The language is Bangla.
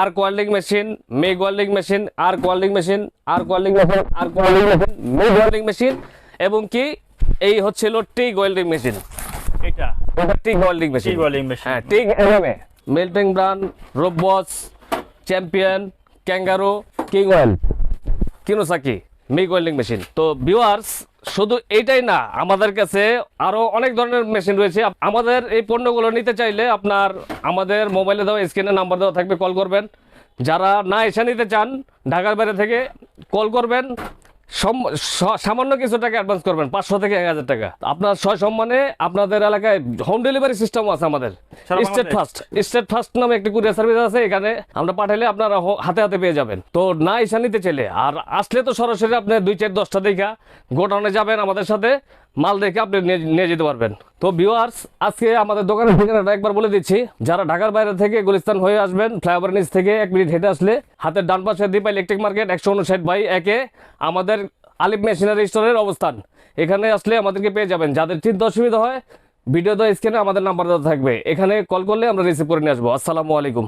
আর কোয়াল্ডিং মেশিন মেগ ওয়েল্ডিং মেশিন আর কোয়াল্ডিং মেশিন আর কোয়াল্ডিং মেশিন আর কোয়াল্ডিং মেশিন মেগ ওয়েল্ডিং মেশিন এবং কি এই হচ্ছিল টিগ ওয়েল্ডিং মেশিন। এটা। এটা TIG welding machine. welding machine। হ্যাঁ টিগ এমএমএ মেল্টিং ব্রান্ড রোবস চ্যাম্পিয়ন ক্যাঙ্গারো কিং অয়েল কিনোসাকি মিগ ওয়েল্ডিং মেশিন। তো ভিউয়ার্স শুধু এইটাই না, আমাদের কাছে আরও অনেক ধরনের মেশিন রয়েছে। আমাদের এই পণ্যগুলো নিতে চাইলে আপনার আমাদের মোবাইলে দেওয়া স্ক্রিনে নাম্বার দেওয়া থাকবে কল করবেন। যারা না এসে নিতে চান, ঢাকার বাইরে থেকে কল করবেন। সামান্য কিছু টাকা অ্যাডভান্স করবেন পাঁচশো থেকে এক হাজার টাকা। আপনার সয় সম্মানে আপনাদের এলাকায় হোম ডেলিভারি সিস্টেম আছে আমাদের। স্টেট ফার্স্ট স্টেট ফার্স্ট নামে একটি কুরিয়ার সার্ভিস আছে এখানে আমরা পাঠালে আপনারা হাতে হাতে পেয়ে যাবেন। তো না এসে নিতে চাইলে আর আসলে তো সরাসরি আপনি দুই চার দশটা দেখা গোডাউনে যাবেন আমাদের সাথে মাল দেখে আপনি নিয়ে যেতে পারবেন। তো ভিউয়ার্স আজকে আমাদের দোকানের ঠিকানাটা একবার বলে দিচ্ছি। যারা ঢাকার বাইরে থেকে গুলিস্তান হয়ে আসবেন, ফ্লাইওভার নিচ থেকে এক মিনিট হেঁটে আসলে হাতের ডান পাশে দীপা ইলেকট্রিক মার্কেট একশো উনষাট বাই একে আমাদের আলিফ মেশিনারি স্টোরের অবস্থান। এখানে আসলে আমাদেরকে পেয়ে যাবেন। যাদের চিন্তা অসুবিধা হয় ভিডিও তো স্ক্রিনে আমাদের নাম্বার দেওয়া থাকবে। এখানে কল করলে আমরা রিসিভ করে নিয়ে আসব। আসসালামু আলাইকুম।